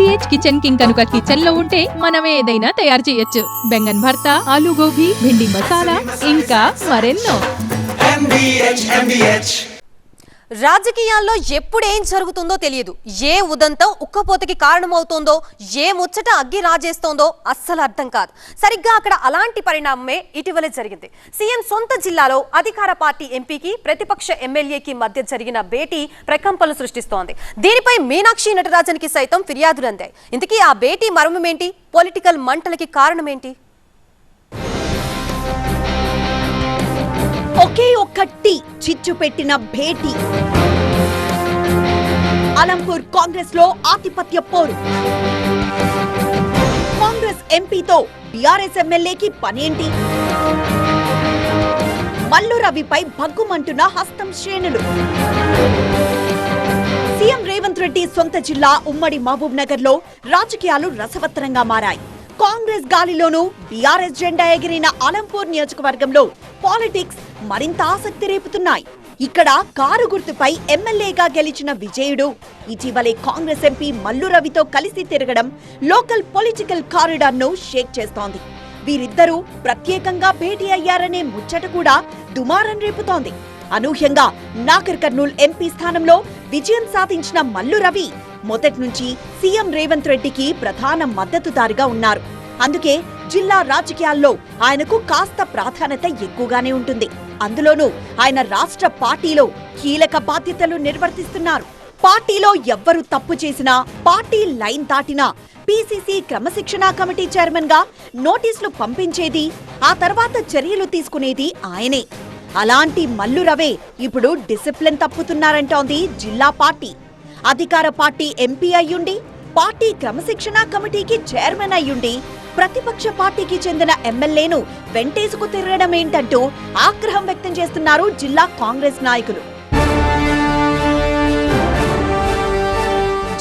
DTH kitchen king కనుక కిచెన్లో ఉంటే మనం ఏదైనా తయారు చేయొచ్చు బెంగన్ భర్త ఆలు గోబీ భిండి మసాలా ఇంకా మరెన్నో MBH, MBH. రాజకీయాల్లో ఎప్పుడు ఏం జరుగుతుందో తెలియదు. ఏ ఉదంతం ఉక్కపోతకి కారణమవుతోందో ఏ ముచ్చట అగ్గి రాజేస్తోందో అస్సలు అర్థం కాదు. సరిగ్గా అక్కడ అలాంటి పరిణామమే ఇటీవల జరిగింది. సీఎం సొంత జిల్లాలో అధికార పార్టీ ఎంపీకి ప్రతిపక్ష ఎమ్మెల్యేకి మధ్య జరిగిన భేటీ ప్రకంపనలు సృష్టిస్తోంది. దీనిపై మీనాక్షి నటరాజన్కి సైతం ఫిర్యాదులు అందాయి. ఇంతకీ ఆ భేటీ మర్మమేంటి? పొలిటికల్ మంటలకి కారణమేంటి? ఒకే ఒక్క టీ చిచ్చు పెట్టిన భేటీ. అలంపూర్ కాంగ్రెస్లో ఆధిపత్య పోరు. కాంగ్రెస్ ఎంపీతో బీఆర్ఎస్ ఎమ్మెల్యేకి పనేంటి? మల్లు రవిపై భగ్గుమంటున్న హస్తం శ్రేణులు. సీఎం రేవంత్ రెడ్డి సొంత జిల్లా ఉమ్మడి మహబూబ్ నగర్లో రాజకీయాలు రసవత్తరంగా మారాయి. కాంగ్రెస్ గాలిలోనూ బీఆర్ఎస్ జెండా ఎగిరిన అలంపూర్ నియోజకవర్గంలో పాలిటిక్స్ మరింత ఆసక్తి రేపుతున్నాయి. ఇక్కడ కారు గుర్తుపై ఎమ్మెల్యేగా గెలిచిన విజయుడు ఇటీవలే కాంగ్రెస్ ఎంపీ మల్లు రవితో కలిసి తిరగడం లోకల్ పొలిటికల్ కారిడార్ను షేక్ చేస్తోంది. వీరిద్దరూ ప్రత్యేకంగా భేటీ అయ్యారనే ముచ్చట కూడా దుమారం రేపుతోంది. అనూహ్యంగా నాగర్ కర్నూల్ ఎంపీ స్థానంలో విజయం సాధించిన మల్లు రవి మొదటి నుంచి సీఎం రేవంత్ రెడ్డికి ప్రధాన మద్దతుదారుగా ఉన్నారు. అందుకే జిల్లా రాజకీయాల్లో ఆయనకు కాస్త ప్రాధాన్యత ఎక్కువగానే ఉంటుంది. అందులోనూ ఆయన రాష్ట్ర పార్టీలో కీలక బాధ్యతలు నిర్వర్తిస్తున్నారు. పార్టీలో ఎవ్వరు తప్పు చేసినా పార్టీ లైన్ దాటినా పీసీసీ క్రమశిక్షణా కమిటీ చైర్మన్గా నోటీసులు పంపించేది ఆ తర్వాత చర్యలు తీసుకునేది ఆయనే. అలాంటి మల్లు రవే ఇప్పుడు డిసిప్లిన్ తప్పుతున్నారంటోంది జిల్లా పార్టీ. అధికార పార్టీ ఎంపీ అయ్యుండి పార్టీ క్రమశిక్షణా కమిటీకి చైర్మన్ అయ్యుండి ప్రతిపక్ష పార్టీకి చెందిన ఎమ్మెల్యేను వెంటేసుకు తిరగడమేంటంటూ ఆగ్రహం వ్యక్తం చేస్తున్నారు జిల్లా కాంగ్రెస్ నాయకులు.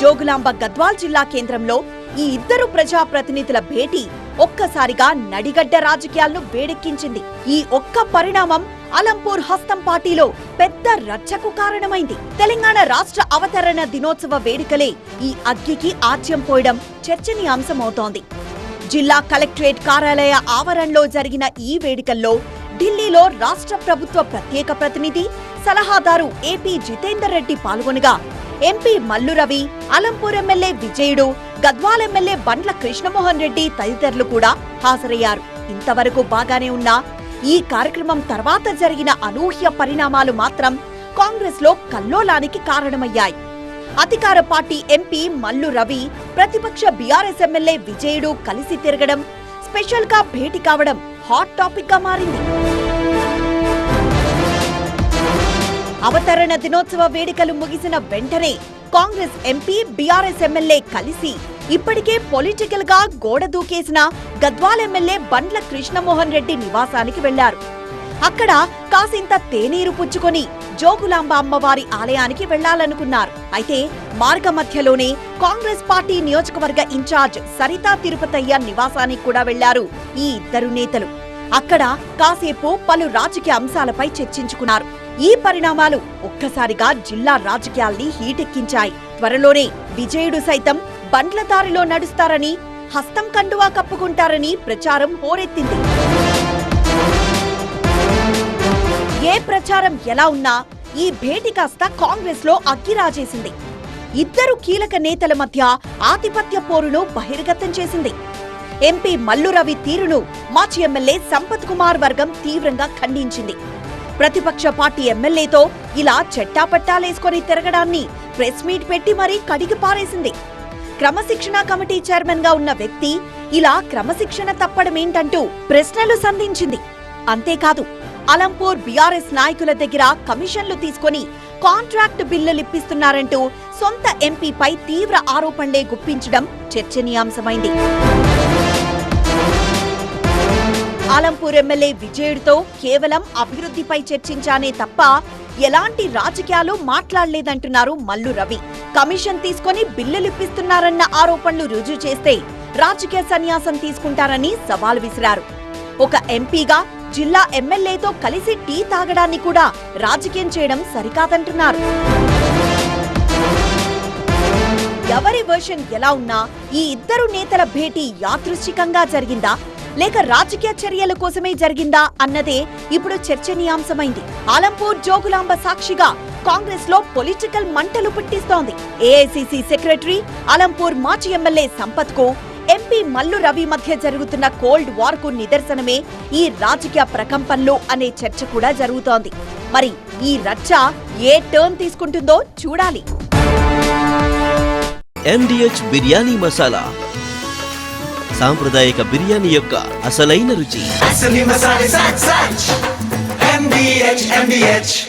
జోగులాంబ గద్వాల్ జిల్లా కేంద్రంలో ఈ ఇద్దరు ప్రజాప్రతినిధుల భేటీ ఒక్కసారిగా నడిగడ్డ రాజకీయాలను వేడెక్కించింది. ఈ ఒక్క పరిణామం అలంపూర్ హస్తం పార్టీలో పెద్ద రచ్చకు కారణమైంది. తెలంగాణ రాష్ట్ర అవతరణ దినోత్సవ వేడుకలే ఈ అగ్గికి ఆజ్యం పోయడం చర్చనీయాంశమవుతోంది. జిల్లా కలెక్టరేట్ కార్యాలయ ఆవరణలో జరిగిన ఈ వేడుకల్లో ఢిల్లీలో రాష్ట్ర ప్రభుత్వ ప్రత్యేక ప్రతినిధి సలహాదారు AP Jitender Reddy పాల్గొనగా MP Mallu Ravi Alampur MLA Vijayudu Gadwal MLA Bandla Krishnamohan Reddy తదితరులు కూడా హాజరయ్యారు. ఇంతవరకు బాగానే ఉన్నా ఈ కార్యక్రమం తర్వాత జరిగిన అనూహ్య పరిణామాలు మాత్రం కాంగ్రెస్లో కల్లోలానికి కారణమయ్యాయి. అధికార పార్టీ ఎంపీ మల్లు రవి ప్రతిపక్ష బీఆర్ఎస్ ఎమ్మెల్యే విజయుడు కలిసి తిరగడం స్పెషల్గా భేటీ కావడం హాట్ టాపిక్గా మారింది. అవతరణ దినోత్సవ వేడుకలు ముగిసిన వెంటనే కాంగ్రెస్ ఎంపీ బీఆర్ఎస్ ఎమ్మెల్యే కలిసి ఇప్పటికే పొలిటికల్గా గోడ దూకేసిన గద్వాల్ ఎమ్మెల్యే బండ్ల కృష్ణమోహన్ రెడ్డి నివాసానికి వెళ్ళారు. అక్కడ కాసింత తేనీరు పుచ్చుకొని జోగులాంబ అమ్మవారి ఆలయానికి వెళ్ళాలనుకున్నారు. అయితే మార్గ మధ్యలోనే కాంగ్రెస్ పార్టీ నియోజకవర్గ ఇన్ఛార్జ్ సరితా తిరుపతయ్య నివాసానికి కూడా వెళ్ళారు ఈ ఇద్దరు నేతలు. అక్కడ కాసేపు పలు రాజకీయ అంశాలపై చర్చించుకున్నారు. ఈ పరిణామాలు ఒక్కసారిగా జిల్లా రాజకీయాల్ని హీటెక్కించాయి. త్వరలోనే విజయుడు సైతం బండ్ల దారిలో నడుస్తారని హస్తం కండువా కప్పుకుంటారని ప్రచారం హోరెత్తింది. ఏ ప్రచారం ఎలా ఉన్నా ఈ భేటీ కాస్త కాంగ్రెస్లో అగ్గిరాజేసింది. ఇద్దరు కీలక నేతల మధ్య ఆధిపత్య పోరును బహిర్గతం చేసింది. ఎంపీ మల్లు రవి తీరును మాజీ ఎమ్మెల్యే సంపత్ కుమార్ వర్గం తీవ్రంగా ఖండించింది. ప్రతిపక్ష పార్టీ ఎమ్మెల్యేతో ఇలా చెట్టాపట్టాలేసుకొని తిరగడాన్ని ప్రెస్ మీట్ పెట్టి మరీ కడిగి పారేసింది. క్రమశిక్షణా కమిటీ చైర్మన్గా ఉన్న వ్యక్తి ఇలా క్రమశిక్షణ తప్పడమేంటంటూ ప్రశ్నలు సంధించింది. అంతేకాదు అలంపూర్ బీఆర్ఎస్ నాయకుల దగ్గర కమిషన్లు తీసుకొని కాంట్రాక్ట్ బిల్లులు ఇప్పిస్తున్నారంటూ సొంత ఎంపీపై తీవ్ర ఆరోపణలే గుప్పించడం చర్చనీయాంశమైంది. ఆలంపూర్ ఎమ్మెల్యే విజయుడితో కేవలం అభివృద్ధిపై చర్చించానే తప్ప ఎలాంటి రాజకీయాలు మాట్లాడలేదంటున్నారు మల్లు రవి. కమిషన్ తీసుకొని బిల్లులిప్పిస్తున్నారన్న ఆరోపణలు రుజువు చేస్తే రాజకీయ సన్యాసం తీసుకుంటారని సవాల్ విసిరారు. ఒక ఎంపీగా జిల్లా ఎమ్మెల్యేతో కలిసి టీ తాగడాన్ని కూడా రాజకీయం చేయడం సరికాదంటున్నారు. ఎవరి వర్షన్ ఎలా ఉన్నా ఈ ఇద్దరు నేతల భేటీ యాదృశ్చికంగా జరిగిందా? లేక రాజకీయ చర్యల కోసమే జరిగిందా అన్నదే ఇప్పుడు చర్చనీయాంశమైంది. ఆలంపూర్ జోగులాంబ సాక్షిగా కాంగ్రెస్లో పొలిటికల్ మంటలు పుట్టిస్తోంది. ఏఐసిసి సెక్రటరీ ఆలంపూర్ మాజీ ఎమ్మెల్యే సంపత్కు ఎంపీ మల్లు రవి మధ్య జరుగుతున్న కోల్డ్ వార్కు నిదర్శనమే ఈ రాజకీయ ప్రకంపనలు అనే చర్చ కూడా జరుగుతోంది. మరి ఈ రచ్చ ఏ టర్న్ తీసుకుంటుందో చూడాలి. ఎండిహెచ్ బిర్యానీ మసాలా. సాంప్రదాయక బిర్యానీ యొక్క అసలైన రుచి.